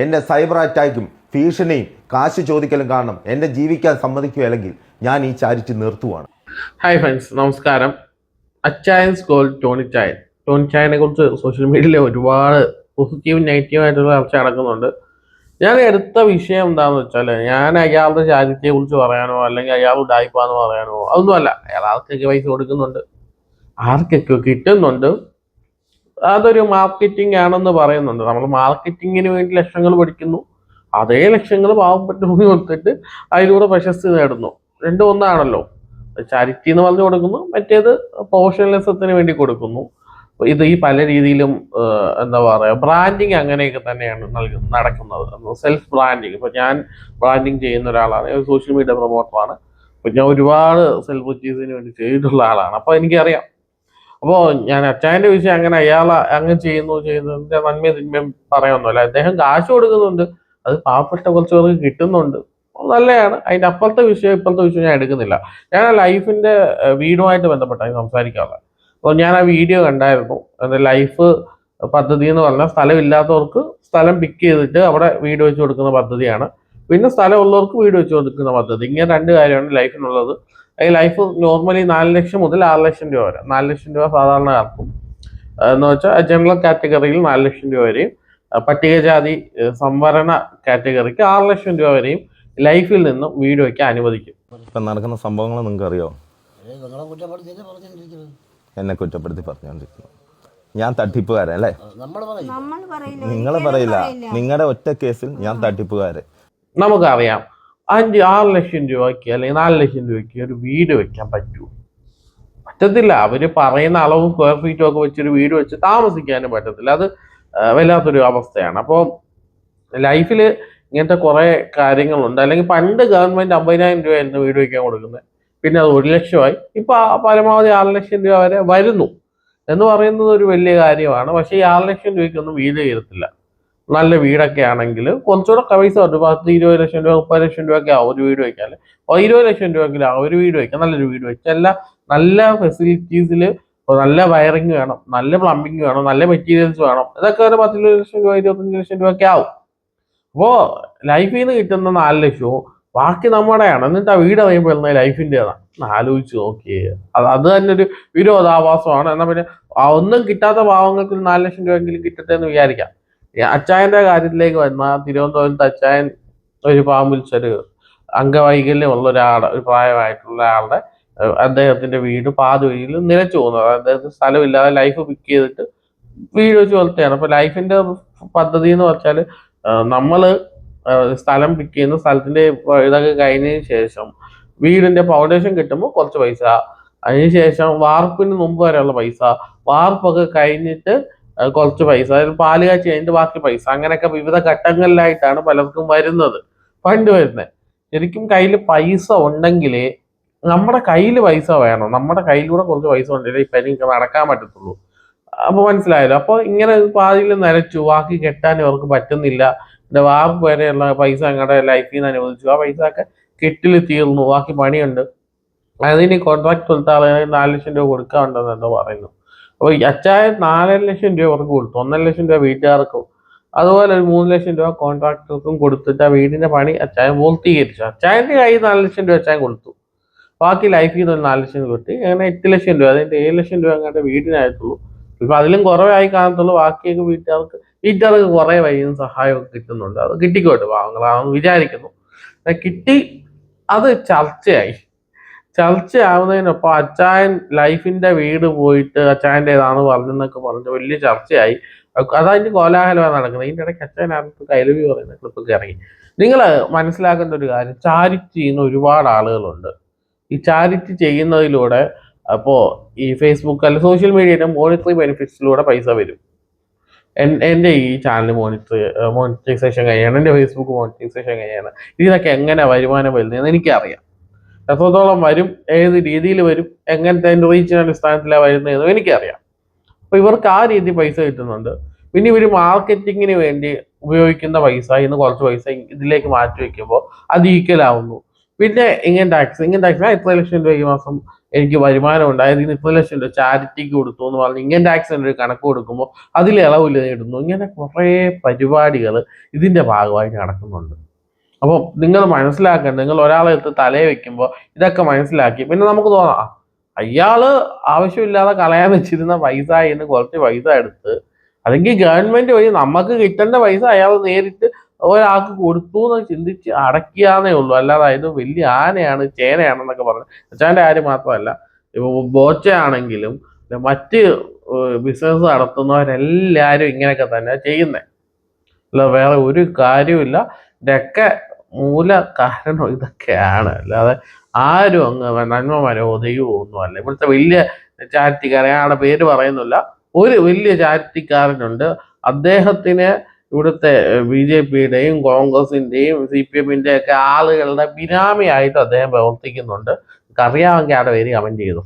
എന്റെ സൈബർ അറ്റാക്കും ഭീഷണിയും കാശ് ചോദിക്കലും കാരണം എന്നെ ജീവിക്കാൻ സമ്മതിക്കുകയല്ലെങ്കിൽ ഞാൻ ഈ ചാരിറ്റി നിർത്തുവാണ്. ഹായ് ഫ്രണ്ട്സ് നമസ്കാരം. അച്ചായൻസ് ഗോൾ ടോണി ചായൻ ടോണി ചായനെ കുറിച്ച് സോഷ്യൽ മീഡിയയിൽ ഒരുപാട് പോസിറ്റീവും നെഗറ്റീവും ആയിട്ടുള്ള ചർച്ച നടക്കുന്നുണ്ട്. ഞാൻ എടുത്ത വിഷയം എന്താണെന്ന് വെച്ചാൽ ഞാൻ അയാളുടെ ചാരിറ്റിയെ കുറിച്ച് പറയാനോ അല്ലെങ്കിൽ അയാൾ ഉടായ്പാന്ന് പറയാനോ അതൊന്നുമല്ല. അയാൾ ആർക്കൊക്കെ പൈസ കൊടുക്കുന്നുണ്ട്? ആർക്കൊക്കെ കിട്ടുന്നുണ്ട്? അതൊരു മാർക്കറ്റിംഗ് ആണെന്ന് പറയുന്നുണ്ട്. നമ്മൾ മാർക്കറ്റിങ്ങിന് വേണ്ടി ലക്ഷങ്ങൾ പഠിക്കുന്നു. അതേ ലക്ഷങ്ങൾ പാവപ്പെട്ടവർക്ക് കൊടുത്തിട്ട് അതിലൂടെ പ്രശസ്തി നേടുന്നു. രണ്ടും ഒന്നാണല്ലോ. ചാരിറ്റി എന്ന് പറഞ്ഞു കൊടുക്കുന്നു. മറ്റേത് പ്രൊഫഷണലിസത്തിന് വേണ്ടി കൊടുക്കുന്നു. ഇത് ഈ പല രീതിയിലും എന്താ പറയുക ബ്രാൻഡിങ് അങ്ങനെയൊക്കെ തന്നെയാണ് നൽകുന്നത് നടക്കുന്നത്. സെൽഫ് ബ്രാൻഡിങ് ഇപ്പൊ ഞാൻ ബ്രാൻഡിങ് ചെയ്യുന്ന ഒരാളാണ്. സോഷ്യൽ മീഡിയ പ്രൊമോട്ടറാണ് അപ്പൊ ഞാൻ ഒരുപാട് സെൽഫ് ചെയ്തതിന് വേണ്ടി ചെയ്തിട്ടുള്ള ആളാണ്. അപ്പൊ എനിക്കറിയാം. അപ്പോൾ ഞാൻ അച്ചായന്റെ വിഷയം അങ്ങനെ അയാൾ അങ്ങനെ ചെയ്യുന്നു ചെയ്യുന്നതിന്റെ നന്മയും തിന്മയും പറയുന്നില്ല അദ്ദേഹം കാശ് കൊടുക്കുന്നുണ്ട്. അത് പാവപ്പെട്ട കുറച്ച് പേർക്ക് കിട്ടുന്നുണ്ട്. നല്ലതാണ്. അതിന്റെ അപ്പുറത്തെ വിഷയം ഇപ്പോഴത്തെ വിഷയം ഞാൻ എടുക്കുന്നില്ല. ഞാൻ ലൈഫിന്റെ വീടുമായിട്ട് ബന്ധപ്പെട്ടാണ് സംസാരിക്കാറുള്ളത്. അപ്പോൾ ഞാൻ ആ വീഡിയോ കണ്ടായിരുന്നു. എന്റെ ലൈഫ് പദ്ധതി എന്ന് പറഞ്ഞാൽ സ്ഥലമില്ലാത്തവർക്ക് സ്ഥലം പിക്ക് ചെയ്തിട്ട് അവിടെ വീട് വെച്ച് കൊടുക്കുന്ന പദ്ധതിയാണ്. പിന്നെ സ്ഥലമുള്ളവർക്ക് വീട് വെച്ച് കൊടുക്കുന്ന പദ്ധതി. ഇങ്ങനെ രണ്ട് കാര്യമാണ് ലൈഫിനുള്ളത്. ഈ ലൈഫ് നോർമലി നാല് ലക്ഷം മുതൽ ആറ് ലക്ഷം രൂപ വരെ. നാല് ലക്ഷം രൂപ സാധാരണക്കാർക്കും. എന്ന് വെച്ചാൽ ജനറൽ കാറ്റഗറിയിൽ നാല് ലക്ഷം രൂപ വരെയും പട്ടികജാതി സംവരണ കാറ്റഗറിക്ക് ആറ് ലക്ഷം രൂപ വരെയും ലൈഫിൽ നിന്നും വീട് വയ്ക്കാൻ അനുവദിക്കും. ഇപ്പം നടക്കുന്ന സംഭവങ്ങൾ നിങ്ങൾക്ക് അറിയോ എന്നെ കുറ്റപ്പെടുത്തി പറഞ്ഞുകൊണ്ടിരിക്കുന്നു. ഞാൻ തട്ടിപ്പുകാരൻ അല്ലേ? നമ്മൾ പറയും നമ്മൾ പറയില്ല നിങ്ങൾ പറയില്ല. നിങ്ങളുടെ ഒറ്റ കേസിൽ ഞാൻ തട്ടിപ്പുകാരൻ. നമുക്കറിയാം. അഞ്ച് ആറ് ലക്ഷം രൂപയ്ക്ക് അല്ലെങ്കിൽ നാല് ലക്ഷം രൂപയ്ക്ക് ഒരു വീട് വെക്കാൻ പറ്റൂ. പറ്റത്തില്ല. അവർ പറയുന്ന അളവും സ്ക്വയർ ഫീറ്റും ഒക്കെ വെച്ചൊരു വീട് വെച്ച് താമസിക്കാനും പറ്റത്തില്ല. അത് വല്ലാത്തൊരു അവസ്ഥയാണ്. അപ്പോൾ ലൈഫിൽ ഇങ്ങനത്തെ കുറേ കാര്യങ്ങളുണ്ട്. അല്ലെങ്കിൽ പണ്ട് ഗവൺമെന്റ് അമ്പതിനായിരം രൂപയായിരുന്നു വീട് വയ്ക്കാൻ കൊടുക്കുന്നത്. പിന്നെ അത് ഒരു ലക്ഷമായി. ഇപ്പൊ പരമാവധി ആറ് ലക്ഷം രൂപ വരെ വരുന്നു. എന്ന് പറയുന്നത് ഒരു വലിയ കാര്യമാണ്. പക്ഷേ ഈ ആറ് ലക്ഷം രൂപയ്ക്കൊന്നും വീട് ചെയ്യത്തില്ല നല്ല വീടൊക്കെ ആണെങ്കിൽ കുറച്ചുകൂടെ പൈസ ഉണ്ട് പത്ത് ഇരുപത് ലക്ഷം രൂപ മുപ്പത് ലക്ഷം രൂപയൊക്കെ ആ ഒരു വീട് വയ്ക്കാൻ അപ്പോൾ ഇരുപത് ലക്ഷം രൂപയെങ്കിലും ആ ഒരു വീട് വയ്ക്കാം നല്ലൊരു വീട് വെച്ച് എല്ലാ നല്ല ഫെസിലിറ്റീസിൽ നല്ല വയറിങ് വേണം നല്ല പ്ലംബിങ് വേണം നല്ല മെറ്റീരിയൽസ് വേണം. ഇതൊക്കെ ഒരു പത്ത് ലക്ഷം രൂപ ഇരുപത്തഞ്ച് ലക്ഷം രൂപയൊക്കെ ആവും. അപ്പോൾ ലൈഫിൽ നിന്ന് കിട്ടുന്ന നാല് ലക്ഷവും ബാക്കി നമ്മുടെയാണ്. എന്നിട്ട് ആ വീട് അറിയുമ്പോൾ എന്നാൽ ലൈഫിന്റെതാണ് ആലോചിച്ച് നോക്കിയേ. അത് അത് തന്നെ ഒരു വിരോധാഭാസമാണ്. എന്നാൽ പിന്നെ ഒന്നും കിട്ടാത്ത പാവങ്ങൾക്ക് ഒരു നാല് ലക്ഷം രൂപയെങ്കിലും കിട്ടട്ടെ എന്ന് വിചാരിക്കാം. അച്ചായന്റെ കാര്യത്തിലേക്ക് വന്നാൽ തിരുവനന്തപുരത്ത് അച്ചായൻ ഒരു പാവം വിളിച്ചൊരു അംഗവൈകല്യമുള്ള ഒരാളെ ഒരു പ്രായമായിട്ടുള്ള ആളുടെ അദ്ദേഹത്തിന്റെ വീട് പാതുവഴിയിൽ നിലച്ചു പോകുന്നത് അദ്ദേഹത്തിന് സ്ഥലമില്ലാതെ ലൈഫ് പിക്ക് ചെയ്തിട്ട് വീട് വെച്ച് വളർത്തുകയാണ്. അപ്പൊ ലൈഫിന്റെ പദ്ധതി എന്ന് വെച്ചാൽ നമ്മൾ സ്ഥലം പിക്ക് ചെയ്യുന്ന സ്ഥലത്തിന്റെ ഇതൊക്കെ കഴിഞ്ഞതിന് ശേഷം വീടിന്റെ ഫൗണ്ടേഷൻ കിട്ടുമ്പോൾ കുറച്ച് പൈസ അതിനുശേഷം വാർപ്പിന് മുമ്പ് വരെയുള്ള പൈസ വാർപ്പൊക്കെ കഴിഞ്ഞിട്ട് ഏഹ് കുറച്ച് പൈസ. അതായത് പാൽ കാച്ചി അതിന്റെ ബാക്കി പൈസ. അങ്ങനെയൊക്കെ വിവിധ ഘട്ടങ്ങളിലായിട്ടാണ് പലർക്കും വരുന്നത്. ഫണ്ട് വരുന്നത് ശരിക്കും കയ്യിൽ പൈസ ഉണ്ടെങ്കിലേ നമ്മുടെ കയ്യിൽ പൈസ വേണം. നമ്മുടെ കയ്യിലൂടെ കുറച്ച് പൈസ ഉണ്ടെങ്കിൽ ഇപ്പൊ എനിക്ക് നടക്കാൻ പറ്റത്തുള്ളൂ. അപ്പൊ മനസ്സിലായല്ലോ. അപ്പൊ ഇങ്ങനെ പാതിയിൽ നരച്ചു ബാക്കി കെട്ടാൻ ഇവർക്ക് പറ്റുന്നില്ല. എന്റെ വാപ്പ് വരെയുള്ള പൈസ ഞങ്ങളുടെ ലൈഫിൽ നിന്ന് അനുവദിച്ചു. ആ പൈസ ഒക്കെ കെട്ടിൽ തീർന്നു. ബാക്കി പണിയുണ്ട്. അതിന് കോൺട്രാക്ട് കൊടുത്താൽ നാല് ലക്ഷം രൂപ കൊടുക്കാറുണ്ടെന്ന് എന്തോ പറയുന്നു. അപ്പൊ അച്ചായ നാലര ലക്ഷം രൂപ അവർക്ക് കൊടുത്തു. ഒന്നര ലക്ഷം രൂപ വീട്ടുകാർക്കും അതുപോലെ ഒരു മൂന്ന് ലക്ഷം രൂപ കോൺട്രാക്ടർക്കും കൊടുത്തിട്ട് ആ വീടിന്റെ പണി അച്ചായൻ പൂർത്തീകരിച്ചു. അച്ചായന്റെ കയ്യിൽ നാല് ലക്ഷം രൂപ അച്ചായൻ കൊടുത്തു. ബാക്കി ലൈഫിൽ നിന്ന് ഒരു നാല് ലക്ഷം കിട്ടി. അങ്ങനെ എട്ട് ലക്ഷം രൂപ അതിന്റെ ഏഴ് ലക്ഷം രൂപ അങ്ങോട്ട് വീടിനായിട്ടുള്ളൂ. ഇപ്പൊ അതിലും കുറവായി കാണത്തുള്ളൂ. ബാക്കിയൊക്കെ വീട്ടുകാർക്ക് വീട്ടുകാർക്ക് കുറെ വഴിയും സഹായമൊക്കെ കിട്ടുന്നുണ്ട്. അത് കിട്ടിക്കോട്ടെ പാവങ്ങളാണെന്ന് വിചാരിക്കുന്നു. കിട്ടി അത് ചർച്ചയായി. ചർച്ചയാവുന്നതിനൊപ്പം അച്ചായൻ ലൈഫിന്റെ വീട് പോയിട്ട് അച്ചായന്റെതാണ് പറഞ്ഞെന്നൊക്കെ പറഞ്ഞ് വലിയ ചർച്ചയായി. അതായത് കോലാഹലമാണ് നടക്കുന്നത്. ഇതിന്റെ ഇടയ്ക്ക് അച്ചായൻ അച്ചായനകത്ത് കൈലവി പറയുന്ന ക്ലിപ്പൊക്കെ ഇറങ്ങി. നിങ്ങൾ മനസ്സിലാക്കേണ്ട ഒരു കാര്യം ചാരിറ്റി ചെയ്യുന്ന ഒരുപാട് ആളുകളുണ്ട്. ഈ ചാരിറ്റി ചെയ്യുന്നതിലൂടെ അപ്പോ ഈ ഫേസ്ബുക്ക് അല്ല സോഷ്യൽ മീഡിയയുടെ മോണിറ്ററി ബെനിഫിറ്റ്സിലൂടെ പൈസ വരും. എൻ- എന്റെ ഈ ചാനൽ മോണിറ്റർ മോണിറ്റൈസേഷൻ കഴിയാണ് എന്റെ ഫേസ്ബുക്ക് മോണിറ്റൈസേഷൻ കഴിയാണ്. ഇതിനൊക്കെ എങ്ങനെ വരുമാനം വരുന്നതെന്ന് എനിക്കറിയാം. എത്രത്തോളം വരും ഏത് രീതിയിൽ വരും എങ്ങനത്തെ അതിന്റെ റീച്ചിന് അടിസ്ഥാനത്തിലാണ് വരുന്നതെന്നും എനിക്കറിയാം. അപ്പോൾ ഇവർക്ക് ആ രീതി പൈസ കിട്ടുന്നുണ്ട്. പിന്നെ ഇവർ മാർക്കറ്റിങ്ങിന് വേണ്ടി ഉപയോഗിക്കുന്ന പൈസ ഇന്ന് കുറച്ച് പൈസ ഇതിലേക്ക് മാറ്റി വയ്ക്കുമ്പോൾ അത് ഈക്വൽ ആവുന്നു. പിന്നെ ഇങ്ങനെ ടാക്സ് ഇങ്ങനെ ടാക്സ് ഇത്ര ലക്ഷം രൂപ ഈ മാസം എനിക്ക് വരുമാനം ഉണ്ടായത് ഇന്ന് ഇത്ര ലക്ഷം രൂപ ചാരിറ്റിക്ക് കൊടുത്തു എന്ന് പറഞ്ഞ് ഇങ്ങനെ ടാക്സിന്റെ ഒരു കണക്ക് കൊടുക്കുമ്പോൾ അതിൽ ഇളവില്ല നേടുന്നു ഇങ്ങനെ കുറേ പരിപാടികൾ ഇതിന്റെ ഭാഗമായി നടക്കുന്നുണ്ട്. അപ്പം നിങ്ങൾ മനസ്സിലാക്കണം നിങ്ങൾ ഒരാളെ എടുത്ത് തലയെ വെക്കുമ്പോൾ ഇതൊക്കെ മനസ്സിലാക്കി. പിന്നെ നമുക്ക് തോന്നാം അയാൾ ആവശ്യമില്ലാതെ കളയാൻ വെച്ചിരുന്ന പൈസ എന്ന് കുറച്ച് പൈസ എടുത്ത് അല്ലെങ്കിൽ ഗവൺമെന്റ് വഴി നമുക്ക് കിട്ടേണ്ട പൈസ അയാൾ നേരിട്ട് ഒരാൾക്ക് കൊടുത്തു എന്ന് ചിന്തിച്ച് അടക്കിയാന്നേ ഉള്ളൂ. അല്ലാതെ ഇത് വലിയ ആനയാണ് ചേനയാണെന്നൊക്കെ പറഞ്ഞു. അച്ഛന്റെ കാര്യം മാത്രമല്ല ഇപ്പൊ ബോച്ചയാണെങ്കിലും മറ്റ് ബിസിനസ് നടത്തുന്നവരെല്ലാവരും ഇങ്ങനെയൊക്കെ തന്നെ ചെയ്യുന്നത് അല്ല വേറെ ഒരു കാര്യമില്ല ഇതൊക്കെ മൂല കാരണം ഇതൊക്കെയാണ്. അല്ലാതെ ആരും അങ്ങ് നന്മ മനോ ദൈവമോ ഒന്നുമല്ല ഇവിടുത്തെ വലിയ ചാരിറ്റിക്കാരൻ അയാളുടെ പേര് പറയുന്നില്ല. ഒരു വലിയ ചാരിറ്റിക്കാരനുണ്ട്. അദ്ദേഹത്തിന് ഇവിടുത്തെ ബി ജെ പിയുടെയും കോൺഗ്രസിന്റെയും സി പി എമ്മിന്റെ ഒക്കെ ആളുകളുടെ ബിനാമിയായിട്ട് അദ്ദേഹം പ്രവർത്തിക്കുന്നുണ്ട്. അറിയാമെങ്കിൽ അവിടെ പേര് കമന്റ് ചെയ്തു.